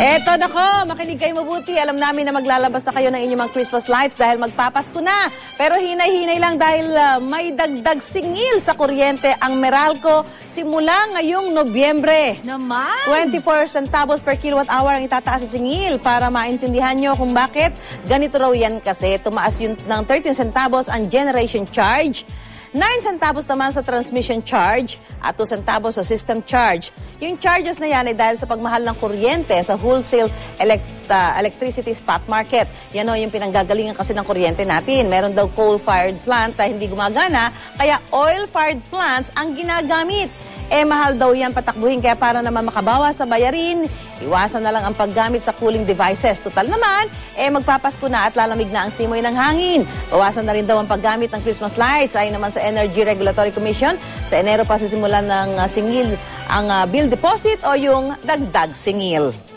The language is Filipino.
Eto nako, makinig kayo mabuti. Alam namin na maglalabas na kayo ng inyong mga Christmas lights dahil magpapasko na. Pero hinay-hinay lang dahil ah, may dagdag singil sa kuryente ang Meralco simula ngayong Nobyembre. Naman! 24 centavos per kilowatt hour ang itataas sa singil para maintindihan nyo kung bakit ganito raw yan kasi tumaas yun ng 13 centavos ang generation charge 9 centavos naman sa transmission charge at 2 centavos sa system charge. Yung charges na yan ay dahil sa pagmahal ng kuryente sa wholesale elect, ah, electricity spot market. Yan o yung pinanggagalingan kasi ng kuryente natin. Meron daw coal-fired plant na hindi gumagana, kaya oil-fired plants ang ginagamit. Eh, mahal daw yan patakbuhin kaya para naman makabawas sa bayarin, iwasan na lang ang paggamit sa cooling devices. Total naman, eh magpapasko na at lalamig na ang simoy ng hangin. Bawasan na rin daw ang paggamit ng Christmas lights. Ayon naman sa Energy Regulatory Commission, sa Enero pa sisimulan ng ah, singil ang ah, bill deposit o yung dagdag singil.